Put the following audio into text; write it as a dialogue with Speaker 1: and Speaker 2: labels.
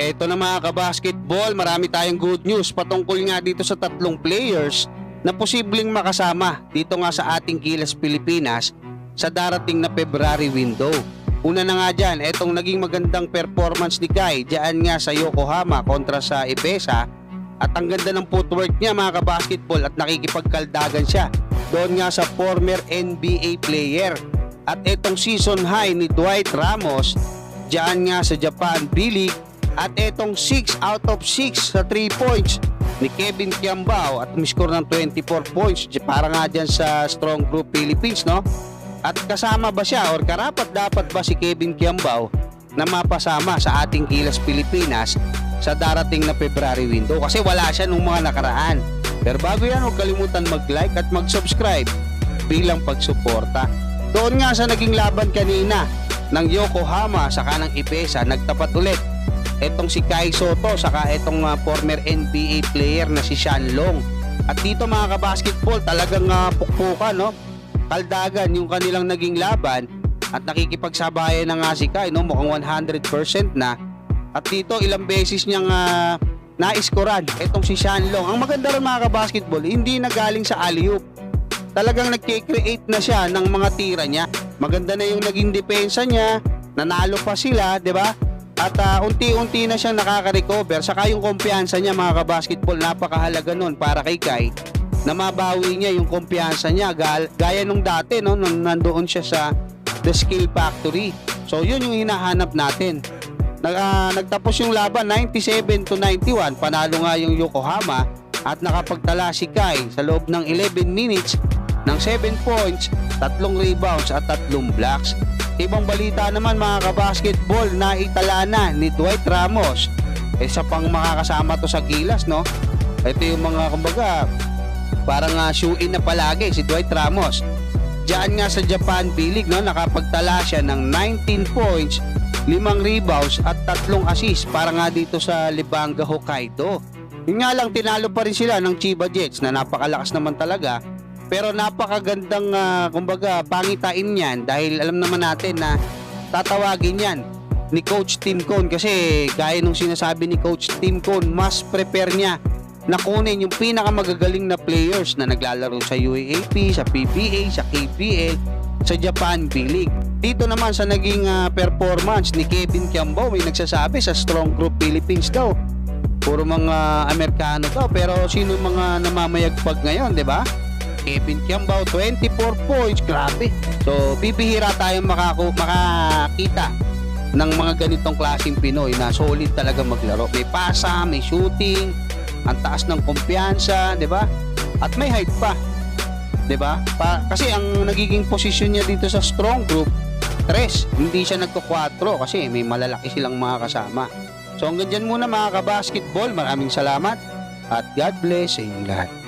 Speaker 1: Eto na mga kabasketball, marami tayong good news patungkol nga dito sa tatlong players na posibleng makasama dito nga sa ating Gilas Pilipinas sa darating na February window. Una na nga dyan, etong naging magandang performance ni Kai dyan nga sa Yokohama kontra sa Ipesa at ang ganda ng footwork niya mga kabasketball at nakikipagkaldagan siya doon nga sa former NBA player. At etong season high ni Dwight Ramos dyan nga sa Japan B-League at etong 6 out of 6 sa 3 points ni Kevin Kiambao at umiscore ng 24 points. Para nga dyan sa Strong Group Philippines no? At kasama ba siya or karapat dapat ba si Kevin Kiambao na mapasama sa ating Gilas Pilipinas sa darating na February window? Kasi wala siya nung mga nakaraan. Pero bago yan huwag kalimutan mag-like at mag-subscribe bilang pagsuporta. Doon nga sa naging laban kanina ng Yokohama saka ng Ipesa nagtapat ulit etong si Kai Soto saka etong uh, former NBA player na si Sean Long. At dito mga kabasketball talagang uh, pukpukan no. Kaldagan yung kanilang naging laban at nakikipagsabayan na nga si Kai no mukhang 100% na. At dito ilang beses niyang uh, naiskoran etong si Sean Long. Ang maganda rin mga kabasketball hindi na galing sa alley-oop. Talagang nagke-create na siya ng mga tira niya. Maganda na yung naging depensa niya. Nanalo pa sila, 'di ba? At uh, unti-unti na siyang nakaka-recover. Saka yung kumpiyansa niya mga kabasketball, napakahalaga nun para kay Kai na mabawi niya yung kumpiyansa niya gal, gaya nung dati no, nung nandoon siya sa The Skill Factory. So yun yung hinahanap natin. Nag, uh, nagtapos yung laban 97 to 91, panalo nga yung Yokohama at nakapagtala si Kai sa loob ng 11 minutes ng 7 points, tatlong rebounds at tatlong blocks. Ibang balita naman mga kabasketball na itala na ni Dwight Ramos. Isa pang makakasama to sa gilas, no? Ito yung mga, kumbaga, parang uh, shoe-in na palagi si Dwight Ramos. Diyan nga sa Japan B-League, no? Nakapagtala siya ng 19 points, 5 rebounds at tatlong assists para nga dito sa Libanga Hokkaido. Yun nga lang, tinalo pa rin sila ng Chiba Jets na napakalakas naman talaga pero napakagandang uh, kumbaga pangitain niyan dahil alam naman natin na tatawagin yan ni Coach Tim Cone kasi gaya nung sinasabi ni Coach Tim Cone mas prepare niya na kunin yung pinakamagagaling na players na naglalaro sa UAAP, sa PBA, sa KPL, sa Japan B-League. Dito naman sa naging uh, performance ni Kevin Kiambao may nagsasabi sa Strong Group Philippines daw puro mga Amerikano daw pero sino mga namamayagpag ngayon, 'di ba? Kevin Kiambao 24 points. Grabe. So bibihira tayong makaku makakita ng mga ganitong klaseng Pinoy na solid talaga maglaro. May pasa, may shooting ang taas ng kumpiyansa di ba? At may height pa di ba? Pa, kasi ang nagiging posisyon niya dito sa strong group 3 hindi siya nagko 4 kasi may malalaki silang mga kasama. So hanggang dyan muna mga kabasketball. Maraming salamat at God bless sa inyong lahat